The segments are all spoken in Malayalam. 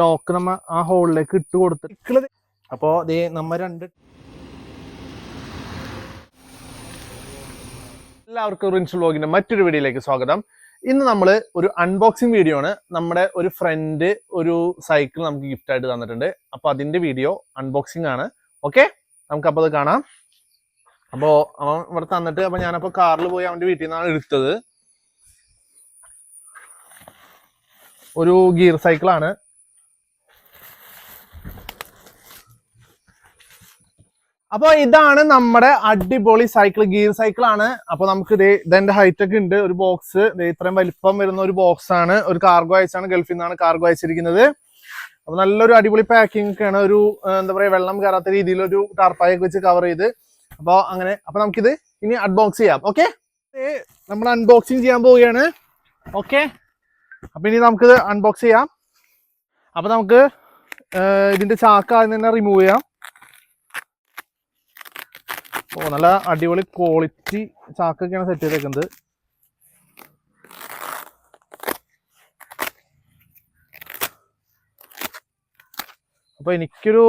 ലോക്ക് നമ്മ ആ ഹോളിലേക്ക് ഇട്ട് കൊടുത്തിട്ടുള്ളത് അപ്പോ ദേ നമ്മ രണ്ട് എല്ലാവർക്കും റിൻസ് വ്ലോഗിന്റെ മറ്റൊരു വീഡിയോയിലേക്ക് സ്വാഗതം. ഇന്ന് നമ്മൾ ഒരു അൺബോക്സിംഗ് വീഡിയോ ആണ്. നമ്മുടെ ഒരു ഫ്രണ്ട് ഒരു സൈക്കിൾ നമുക്ക് ഗിഫ്റ്റ് ആയിട്ട് തന്നിട്ടുണ്ട്. അപ്പൊ അതിന്റെ വീഡിയോ അൺബോക്സിംഗ് ആണ്. ഓക്കെ നമുക്ക് അപ്പൊ അത് കാണാം. അപ്പോ അവൻ ഇവിടെ തന്നിട്ട് അപ്പൊ ഞാനപ്പോ കാറിൽ പോയി അവന്റെ വീട്ടിൽ നിന്നാണ് എടുത്തത്. ഒരു ഗിയർ സൈക്കിളാണ് അപ്പൊ ഇതാണ് നമ്മുടെ അടിപൊളി സൈക്കിൾ ഗിയർ സൈക്കിൾ ആണ്. അപ്പൊ നമുക്ക് ഇതേ ഇതിന്റെ ഹൈറ്റ് ഒക്കെ ഉണ്ട്. ഒരു ബോക്സ് ഇത്രയും വലിപ്പം വരുന്ന ഒരു ബോക്സ് ആണ്. ഒരു കാർഗോ അയച്ചാണ് ഗൾഫിൽ നിന്നാണ് കാർഗോ അയച്ചിരിക്കുന്നത് അപ്പൊ നല്ലൊരു അടിപൊളി പാക്കിംഗ് ഒക്കെയാണ് ഒരു എന്താ പറയാ വെള്ളം കയറാത്ത രീതിയിൽ ഒരു ടാർപ്പായൊക്കെ വെച്ച് കവർ ചെയ്ത്. അപ്പോൾ അങ്ങനെ അപ്പൊ നമുക്കിത് ഇനി അൺബോക്സ് ചെയ്യാം. ഓക്കെ നമ്മൾ അൺബോക്സിങ് ചെയ്യാൻ പോവുകയാണ്. ഓക്കെ അപ്പൊ ഇനി നമുക്കിത് അൺബോക്സ് ചെയ്യാം. അപ്പൊ നമുക്ക് ഇതിന്റെ ചാക്ക് ആദ്യം തന്നെ റിമൂവ് ചെയ്യാം. ഓ നല്ല അടിപൊളി ക്വാളിറ്റി ചാക്കൊക്കെയാണ് സെറ്റ് ചെയ്തേക്കുന്നത്. അപ്പൊ എനിക്കൊരു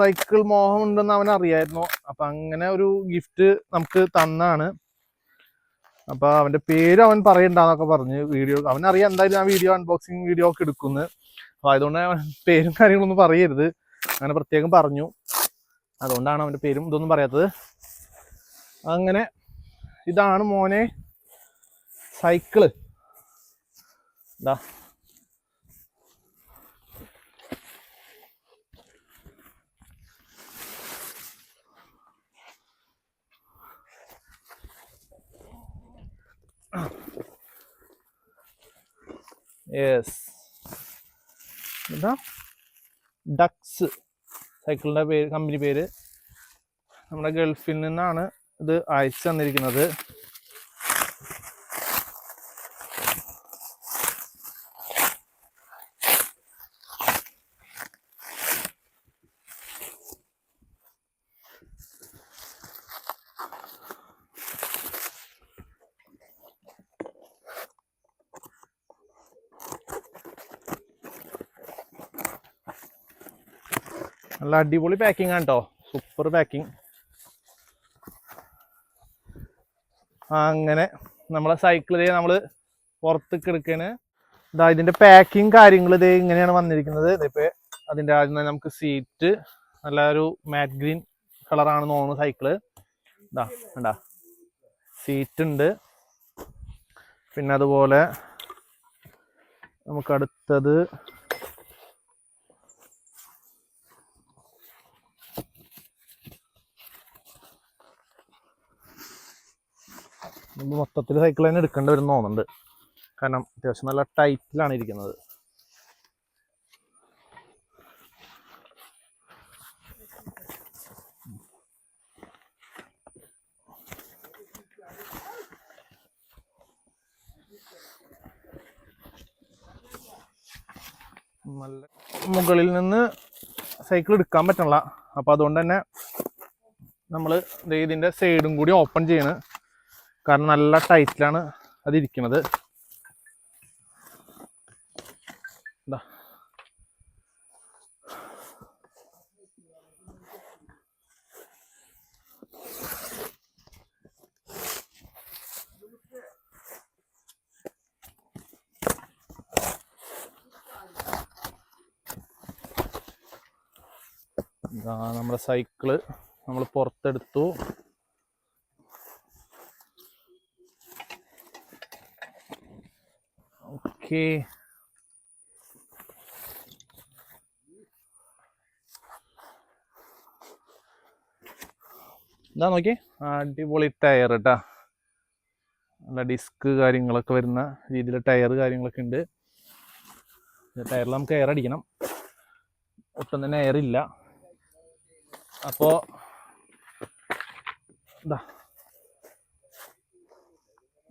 സൈക്കിൾ മോഹം ഉണ്ടെന്ന് അവൻ അറിയായിരുന്നു. അപ്പൊ അങ്ങനെ ഒരു ഗിഫ്റ്റ് നമുക്ക് തന്നാണ്. അപ്പൊ അവന്റെ പേര് അവൻ പറയണ്ടെന്നൊക്കെ പറഞ്ഞ്. വീഡിയോ അവൻ അറിയാം എന്തായാലും ആ വീഡിയോ അൺബോക്സിങ് വീഡിയോ ഒക്കെ എടുക്കുന്നത് അപ്പൊ അതുകൊണ്ട് അവൻ പേരും കാര്യങ്ങളൊന്നും പറയരുത്. അങ്ങനെ പ്രത്യേകം പറഞ്ഞു. അതുകൊണ്ടാണ് അവന്റെ പേരും ഇതൊന്നും പറയാത്തത്. അങ്ങനെ ഇതാണ് മോനെ സൈക്കിൾ. എന്താ ഡക്സ് സൈക്കിളിന്റെ പേര് കമ്പനി പേര്. നമ്മുടെ ഗൾഫിൽ നിന്നാണ് ഇത് അയച്ചു തന്നിരിക്കുന്നത്. നല്ല അടിപൊളി പാക്കിംഗ് ആണ് കേട്ടോ സൂപ്പർ പാക്കിംഗ് അങ്ങനെ നമ്മളെ സൈക്കിൾ ഇതേ നമ്മൾ പുറത്തേക്ക് എടുക്കാണ് ഇതാ ഇതിന്റെ പാക്കിങ് കാര്യങ്ങൾ ഇതേ ഇങ്ങനെയാണ് വന്നിരിക്കുന്നത്. ഇതിപ്പോ അതിന്റെ ആദ്യം തന്നെ നമുക്ക് സീറ്റ് നല്ല ഒരു മാറ്റ് ഗ്രീൻ കളറാണ് തോന്നുന്നു സൈക്കിൾ ഇതാ ഉണ്ടാ സീറ്റ് ഉണ്ട്. പിന്നെ അതുപോലെ നമുക്ക് നമുക്ക് മൊത്തത്തിൽ സൈക്കിൾ തന്നെ എടുക്കേണ്ടി വരും തോന്നുന്നുണ്ട്. കാരണം അത്യാവശ്യം നല്ല ടൈറ്റിലാണ് ഇരിക്കുന്നത്. നല്ല മുകളിൽ നിന്ന് സൈക്കിൾ എടുക്കാൻ പറ്റണില്ല. അപ്പൊ അതുകൊണ്ട് തന്നെ നമ്മൾ ഇതിന്റെ സൈഡും കൂടി ഓപ്പൺ ചെയ്യണ്. കാരണം നല്ല ടൈറ്റിലാണ് അതിരിക്കുന്നത്. നമ്മുടെ സൈക്കിൾ നമ്മൾ പുറത്തെടുത്തു. ഓക്കെ ഇതാ നോക്കി അടിപൊളി ടയർ കേട്ടാ നല്ല ഡിസ്ക് കാര്യങ്ങളൊക്കെ വരുന്ന രീതിയിൽ ടയർ കാര്യങ്ങളൊക്കെ ഉണ്ട്. ടയറിൽ നമുക്ക് എയർ അടിക്കണം. ഒട്ടും തന്നെ എയർ ഇല്ല. അപ്പോ ഇതാ.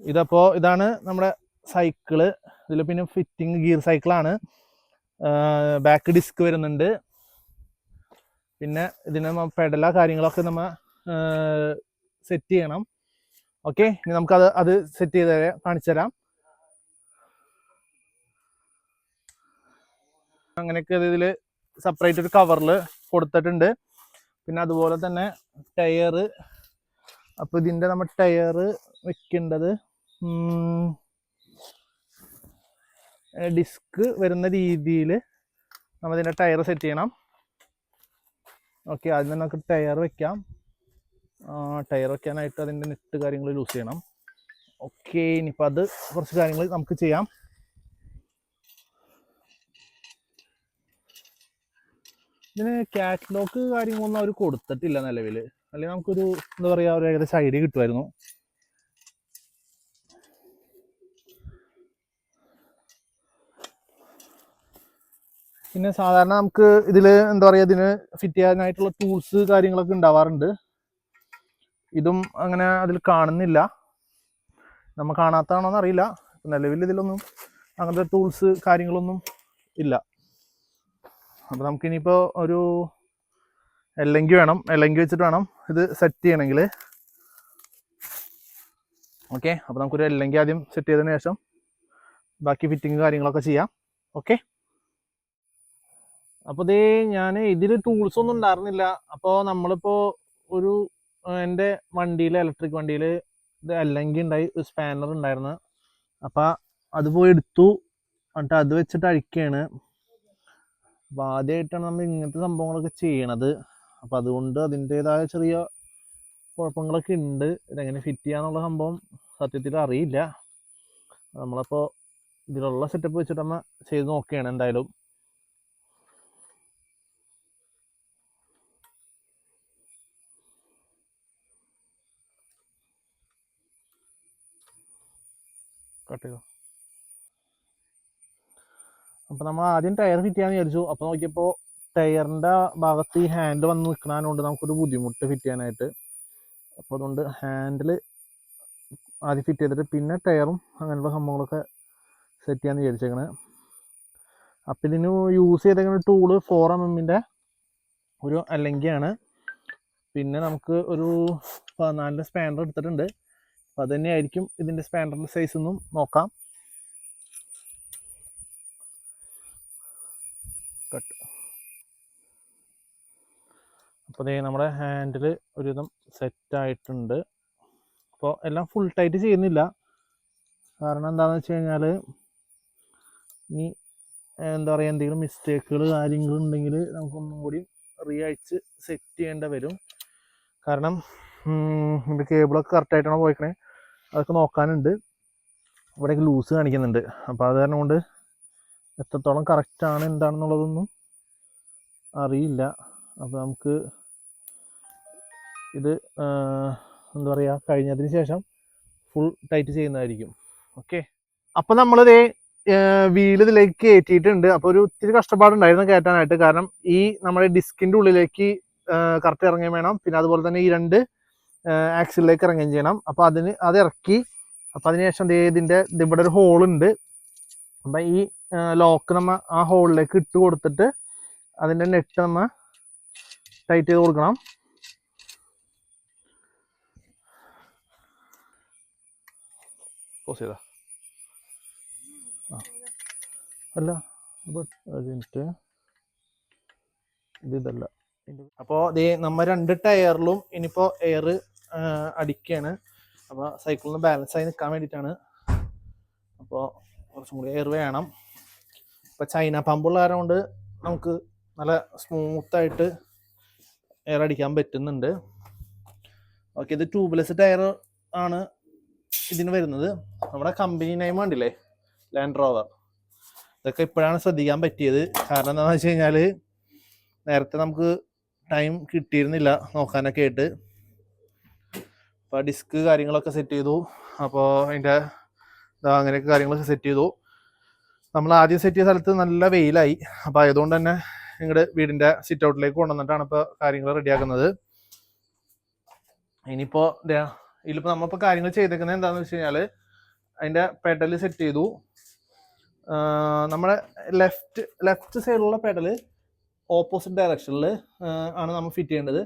ഇതപ്പോ ഇതാണ് നമ്മുടെ സൈക്കിൾ. ഇതിൽ പിന്നെ ഫിറ്റിംഗ് ഗിയർ സൈക്കിളാണ് ബാക്ക് ഡിസ്ക് വരുന്നുണ്ട്. പിന്നെ ഇതിന് പെഡല കാര്യങ്ങളൊക്കെ നമ്മൾ സെറ്റ് ചെയ്യണം. ഓക്കെ ഇനി നമുക്കത് അത് സെറ്റ് ചെയ്ത് കാണിച്ചു തരാം. അങ്ങനെയൊക്കെ ഇതിൽ സെപ്പറേറ്റ് ഒരു കവറിൽ കൊടുത്തിട്ടുണ്ട്. പിന്നെ അതുപോലെ തന്നെ ടയർ അപ്പോൾ ഇതിന്റെ നമ്മൾ ടയർ വെക്കേണ്ടത് ഡിസ്ക് വരുന്ന രീതിയിൽ നമ്മതിന്റെ ടയർ സെറ്റ് ചെയ്യണം. ഓക്കെ അതിന് നമുക്ക് ടയർ വെക്കാം. ടയർ വെക്കാനായിട്ട് അതിന്റെ നെറ്റ് കാര്യങ്ങൾ യൂസ് ചെയ്യണം. ഓക്കെ ഇനിയിപ്പോൾ അത് കുറച്ച് കാര്യങ്ങൾ നമുക്ക് ചെയ്യാം. ഇതിന് കാറ്റലോഗ് കാര്യങ്ങളൊന്നും അവർ കൊടുത്തിട്ടില്ല നിലവിൽ അല്ലെങ്കിൽ നമുക്കൊരു എന്താ പറയുക ഒരു ഏകദേശം ഐഡിയ കിട്ടുമായിരുന്നു. പിന്നെ സാധാരണ നമുക്ക് ഇതിൽ എന്താ പറയുക ഇതിന് ഫിറ്റ് ചെയ്യാനായിട്ടുള്ള ടൂൾസ് കാര്യങ്ങളൊക്കെ ഉണ്ടാവാറുണ്ട്. ഇതും അങ്ങനെ അതിൽ കാണുന്നില്ല. നമ്മൾ കാണാത്തതാണോ എന്നറിയില്ല നിലവിൽ ഇതിലൊന്നും അങ്ങനത്തെ ടൂൾസ് കാര്യങ്ങളൊന്നും ഇല്ല. അപ്പോൾ നമുക്കിനിയിപ്പോൾ ഒരു എല്ലെങ്കിൽ വേണം. എല്ലെങ്കിൽ വെച്ചിട്ട് വേണം ഇത് സെറ്റ് ചെയ്യണമെങ്കിൽ ഓക്കെ അപ്പോൾ നമുക്കൊരു എല്ലെങ്കിൽ ആദ്യം സെറ്റ് ചെയ്തതിന് ശേഷം ബാക്കി ഫിറ്റിങ് കാര്യങ്ങളൊക്കെ ചെയ്യാം. ഓക്കെ അപ്പോൾ ഇതേ ഞാൻ ഇതിൽ ടൂൾസ് ഒന്നും ഉണ്ടായിരുന്നില്ല. അപ്പോൾ നമ്മളിപ്പോ ഒരു എന്റെ വണ്ടിയിൽ ഇലക്ട്രിക് വണ്ടിയിൽ ഇത് അല്ലെങ്കിൽ ഉണ്ടായി സ്പാനർ ഉണ്ടായിരുന്നു. അപ്പോൾ അത് പോയി എടുത്തു. എന്നിട്ട് അത് വെച്ചിട്ട് അഴിക്കുകയാണ് അപ്പോൾ ആദ്യമായിട്ടാണ് നമ്മൾ ഇങ്ങനത്തെ സംഭവങ്ങളൊക്കെ ചെയ്യണത്. അപ്പോൾ അതുകൊണ്ട് അതിന്റേതായ ചെറിയ കുഴപ്പങ്ങളൊക്കെ ഉണ്ട്. ഇതെങ്ങനെ ഫിറ്റ് ചെയ്യാന്നുള്ള സംഭവം സത്യത്തിൽ അറിയില്ല. നമ്മളപ്പോൾ ഇതിലുള്ള സെറ്റപ്പ് വെച്ചിട്ട് നമ്മൾ ചെയ്ത് നോക്കുകയാണ് എന്തായാലും. കട്ട് ചെയ്തോ. അപ്പോൾ നമ്മൾ ആദ്യം ടയർ ഫിറ്റ് ചെയ്യാന്ന് വിചാരിച്ചു. അപ്പോൾ നോക്കിയപ്പോൾ ടയറിന്റെ ഭാഗത്ത് ഈ ഹാൻഡ് വന്ന് നിൽക്കുന്നതുകൊണ്ട് നമുക്കൊരു ബുദ്ധിമുട്ട് ഫിറ്റ് ചെയ്യാനായിട്ട്. അപ്പോൾ അതുകൊണ്ട് ഹാൻഡിൽ ആദ്യം ഫിറ്റ് ചെയ്തിട്ട് പിന്നെ ടയറും അങ്ങനെയുള്ള സംഭവങ്ങളൊക്കെ സെറ്റ് ചെയ്യാന്ന് വിചാരിച്ചേക്കണ്. അപ്പം ഇതിന് യൂസ് ചെയ്തേക്കുന്ന ടൂൾ ഫോർ എം എമ്മിന്റെ ഒരു അലങ്കിയാണ്. പിന്നെ നമുക്ക് ഒരു പതിനാലിന്റെ സ്പാനർ എടുത്തിട്ടുണ്ട്. അപ്പോൾ അത് തന്നെയായിരിക്കും ഇതിന്റെ സ്പാൻഡറിന്റെ സൈസ് ഒന്നും നോക്കാം. കട്ട് അപ്പോൾ ദേ നമ്മുടെ ഹാൻഡിൽ ഒരുവിധം സെറ്റ് ആയിട്ടുണ്ട്. അപ്പോൾ എല്ലാം ഫുൾ ടൈറ്റ് ചെയ്യുന്നില്ല. കാരണം എന്താണെന്ന് വെച്ച് കഴിഞ്ഞാൽ ഇനി എന്താ പറയുക എന്തെങ്കിലും മിസ്റ്റേക്കുകൾ കാര്യങ്ങൾ ഉണ്ടെങ്കിൽ നമുക്കൊന്നും കൂടി റീ അയച്ച് സെറ്റ് ചെയ്യേണ്ട വരും. കാരണം ഇതിന്റെ കേബിളൊക്കെ കറക്റ്റായിട്ടാണോ പോയിക്കണേ? അതൊക്കെ നോക്കാനുണ്ട്. ഇവിടെയൊക്കെ ലൂസ് കാണിക്കുന്നുണ്ട്. അപ്പോൾ അത് കാരണം കൊണ്ട് എത്രത്തോളം കറക്റ്റാണ് എന്താണെന്നുള്ളതൊന്നും അറിയില്ല. അപ്പോൾ നമുക്ക് ഇത് എന്താ പറയുക കഴിഞ്ഞതിന് ശേഷം ഫുൾ ടൈറ്റ് ചെയ്യുന്നതായിരിക്കും. ഓക്കെ അപ്പോൾ നമ്മളിതേ വീൽ ഇതിലേക്ക് കയറ്റിയിട്ടുണ്ട്. അപ്പോൾ ഒരു ഒത്തിരി കഷ്ടപ്പാടുണ്ടായിരുന്നു കയറ്റാനായിട്ട്. കാരണം ഈ നമ്മുടെ ഡിസ്കിന്റെ ഉള്ളിലേക്ക് കറക്റ്റ് ഇറങ്ങി വേണം. പിന്നെ അതുപോലെ തന്നെ ഈ രണ്ട് ആക്സിലേക്ക് ഇറങ്ങുകയും ചെയ്യണം. അപ്പോൾ അതിന് അത് ഇറക്കി. അപ്പോൾ അതിനുശേഷം ഇതിന്റെ ഇവിടെ ഒരു ഹോൾ ഉണ്ട്. അപ്പം ഈ ലോക്ക് നമ്മൾ ആ ഹോളിലേക്ക് ഇട്ട് കൊടുത്തിട്ട് അതിന്റെ നെറ്റ് നമ്മൾ ടൈറ്റ് ചെയ്ത് കൊടുക്കണം. പോസ് ചെയ്താ. അല്ല മിനിറ്റ് ഇത് ഇതല്ല. അപ്പോൾ ദേ നമ്മ രണ്ട് ടയറിലും ഇനിയിപ്പോൾ എയർ അടിക്കുകയാണ് അപ്പോൾ സൈക്കിളിന് ബാലൻസ് ആയി നിൽക്കാൻ വേണ്ടിയിട്ടാണ്. അപ്പോൾ കുറച്ചും കൂടി എയർ വേണം. ഇപ്പോൾ ചൈന പമ്പുള്ള കാരണം കൊണ്ട് നമുക്ക് നല്ല സ്മൂത്തായിട്ട് എയർ അടിക്കാൻ പറ്റുന്നുണ്ട്. ഓക്കെ ഇത് ട്യൂബ്ലെസ് ടയർ ആണ് ഇതിന് വരുന്നത്. നമ്മുടെ കമ്പനി നെയിം കണ്ടില്ലേ? ലാൻഡ് റോവർ ഇതൊക്കെ ഇപ്പോഴാണ് ശ്രദ്ധിക്കാൻ പറ്റിയത്. കാരണം എന്താണെന്ന് വെച്ച് കഴിഞ്ഞാൽ നേരത്തെ നമുക്ക് ടൈം കിട്ടിയിരുന്നില്ല നോക്കാനൊക്കെ ആയിട്ട്. അപ്പോൾ ഡിസ്ക് കാര്യങ്ങളൊക്കെ സെറ്റ് ചെയ്തു. അപ്പോൾ അതിന്റെ ഇതാ അങ്ങനെയൊക്കെ കാര്യങ്ങളൊക്കെ സെറ്റ് ചെയ്തു. നമ്മൾ ആദ്യം സെറ്റ് ചെയ്ത സ്ഥലത്ത് നല്ല വെയിലായി. അപ്പോൾ ആയതുകൊണ്ട് തന്നെ നിങ്ങളുടെ വീടിന്റെ സിറ്റ് ഔട്ടിലേക്ക് കൊണ്ടുവന്നിട്ടാണ് ഇപ്പോൾ കാര്യങ്ങൾ റെഡിയാക്കുന്നത് ഇനിയിപ്പോൾ ഇതിലിപ്പോൾ നമ്മളിപ്പോൾ കാര്യങ്ങൾ ചെയ്തേക്കുന്നത് എന്താണെന്ന് വെച്ച് കഴിഞ്ഞാൽ അതിന്റെ പെഡൽ സെറ്റ് ചെയ്തു. നമ്മുടെ ലെഫ്റ്റ് ലെഫ്റ്റ് സൈഡിലുള്ള പെഡൽ ഓപ്പോസിറ്റ് ഡയറക്ഷനിൽ ആണ് നമ്മൾ ഫിറ്റ് ചെയ്യേണ്ടത്.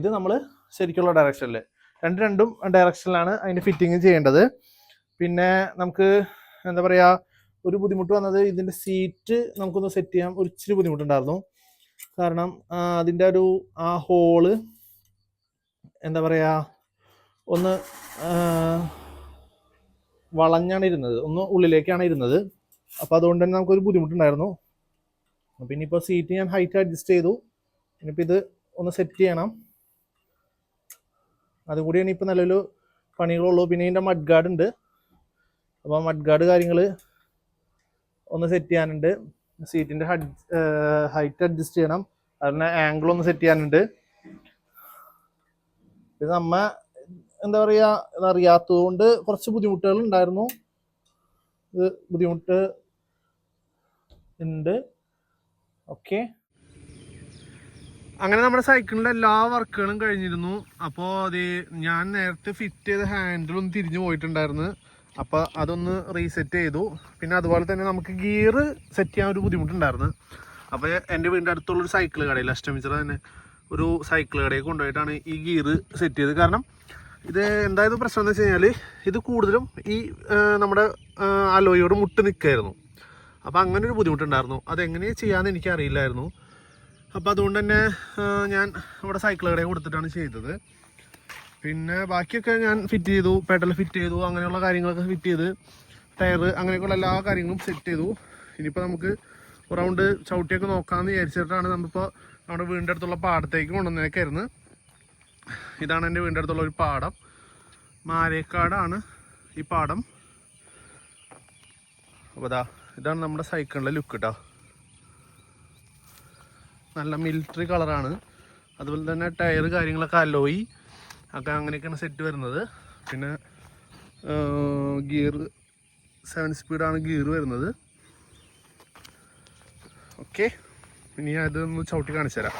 ഇത് നമ്മൾ ശരിക്കുള്ള ഡയറക്ഷനിൽ രണ്ട് രണ്ടും ഡയറക്ഷനിലാണ് അതിന്റെ ഫിറ്റിങ് ചെയ്യേണ്ടത്. പിന്നെ നമുക്ക് എന്താ പറയുക ഒരു ബുദ്ധിമുട്ട് വന്നത് ഇതിന്റെ സീറ്റ് നമുക്കൊന്ന് സെറ്റ് ചെയ്യാൻ ഒരു ഇച്ചിരി ബുദ്ധിമുട്ടുണ്ടായിരുന്നു. കാരണം അതിന്റെ ഒരു ആ ഹോൾ എന്താ പറയുക ഒന്ന് വളഞ്ഞാണ് ഇരുന്നത്. ഒന്ന് ഉള്ളിലേക്കാണ് ഇരുന്നത്. അപ്പോൾ അതുകൊണ്ട് തന്നെ നമുക്കൊരു ബുദ്ധിമുട്ടുണ്ടായിരുന്നു. പിന്നെ ഇപ്പോൾ സീറ്റ് ഞാൻ ഹൈറ്റ് അഡ്ജസ്റ്റ് ചെയ്തു. ഇനിയിപ്പോൾ ഇത് ഒന്ന് സെറ്റ് ചെയ്യണം. അതും ഇപ്പോൾ നല്ലൊരു പണികളുള്ളൂ. പിന്നെ ഇതിന്റെ മഡ് ഗാർഡ് ഉണ്ട്. അപ്പോൾ മഡ് ഗാർഡ് കാര്യങ്ങൾ ഒന്ന് സെറ്റ് ചെയ്യാനുണ്ട്. സീറ്റിന്റെ ഹഡ് ഹൈറ്റ് അഡ്ജസ്റ്റ് ചെയ്യണം. അതിന് ആംഗിൾ ഒന്ന് സെറ്റ് ചെയ്യാനുണ്ട്. ഇത് നമ്മ എന്താ പറയുക ഇതറിയാത്തത് കൊണ്ട് കുറച്ച് ബുദ്ധിമുട്ടുകൾ ഉണ്ടായിരുന്നു. ഇത് ബുദ്ധിമുട്ട് ഉണ്ട്. ഓക്കെ. അങ്ങനെ നമ്മുടെ സൈക്കിളിന്റെ എല്ലാ വർക്കുകളും കഴിഞ്ഞിരുന്നു. അപ്പോൾ അത് ഞാൻ നേരത്തെ ഫിറ്റ് ചെയ്ത ഹാൻഡിലും തിരിഞ്ഞു പോയിട്ടുണ്ടായിരുന്നു. അപ്പോൾ അതൊന്ന് റീസെറ്റ് ചെയ്തു. പിന്നെ അതുപോലെ തന്നെ നമുക്ക് ഗിയർ സെറ്റ് ചെയ്യാൻ ഒരു ബുദ്ധിമുട്ടുണ്ടായിരുന്നു. അപ്പോൾ എന്റെ വീടിന്റെ അടുത്തുള്ള ഒരു സൈക്കിൾ കടയിൽ അഷ്ടമിച്ചറ തന്നെ ഒരു സൈക്കിൾ കടയിൽ കൊണ്ടുപോയിട്ടാണ് ഈ ഗിയർ സെറ്റ് ചെയ്തത്. കാരണം ഇത് എന്തായത് പ്രശ്നം എന്ന് വെച്ച് കഴിഞ്ഞാൽ ഇത് കൂടുതലും ഈ നമ്മുടെ അലോയോട് മുട്ട് നിൽക്കായിരുന്നു അപ്പോൾ അങ്ങനെ ഒരു ബുദ്ധിമുട്ടുണ്ടായിരുന്നു. അതെങ്ങനെ ചെയ്യാമെന്ന് എനിക്കറിയില്ലായിരുന്നു. അപ്പോൾ അതുകൊണ്ട് തന്നെ ഞാൻ ഇവിടെ സൈക്കിൾ കടയിൽ കൊടുത്തിട്ടാണ് ചെയ്തത്. പിന്നെ ബാക്കിയൊക്കെ ഞാൻ ഫിറ്റ് ചെയ്തു പെഡൽ ഫിറ്റ് ചെയ്തു അങ്ങനെയുള്ള കാര്യങ്ങളൊക്കെ ഫിറ്റ് ചെയ്ത് ടയർ അങ്ങനെയൊക്കെയുള്ള എല്ലാ കാര്യങ്ങളും സെറ്റ് ചെയ്തു. ഇനിയിപ്പോൾ നമുക്ക് റൗണ്ട് ചവിട്ടിയൊക്കെ നോക്കാമെന്ന് വിചാരിച്ചിട്ടാണ് നമ്മളിപ്പോൾ നമ്മുടെ വീടിന്റെ അടുത്തുള്ള പാടത്തേക്ക് കൊണ്ടുവന്നേക്കായിരുന്നു. ഇതാണ് എന്റെ വീടിന്റെ അടുത്തുള്ള ഒരു പാടം. മാരേക്കാടാണ് ഈ പാടം. അപ്പോൾ ഇതാ ഇതാണ് നമ്മുടെ സൈക്കിളിന്റെ ലുക്ക് കേട്ടോ നല്ല മിലിറ്ററി കളറാണ് അതുപോലെ തന്നെ ടയർ കാര്യങ്ങളൊക്കെ അലോയി ഒക്കെ അങ്ങനെയൊക്കെയാണ് സെറ്റ് വരുന്നത്. പിന്നെ ഗിയർ സെവൻ സ്പീഡാണ് ഗിയർ വരുന്നത്. ഓക്കെ ഇനി അതൊന്ന് ചവിട്ടി കാണിച്ചു തരാം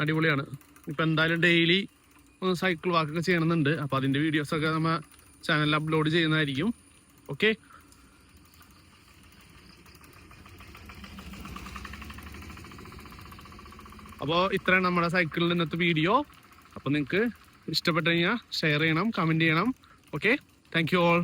അടിപൊളിയാണ്. ഇപ്പം എന്തായാലും ഡെയിലി ഒന്ന് സൈക്കിൾ വാക്കൊക്കെ ചെയ്യണമെന്നുണ്ട്. അപ്പോൾ അതിന്റെ വീഡിയോസൊക്കെ നമ്മൾ ചാനലിൽ അപ്ലോഡ് ചെയ്യുന്നതായിരിക്കും. ഓക്കെ അപ്പോൾ ഇത്രയാണ് നമ്മുടെ സൈക്കിളിന്റെ ഇന്നത്തെ വീഡിയോ അപ്പോൾ നിങ്ങൾക്ക് ഇഷ്ടപ്പെട്ടു കഴിഞ്ഞാൽ ഷെയർ ചെയ്യണം കമന്റ് ചെയ്യണം. Okay thank you all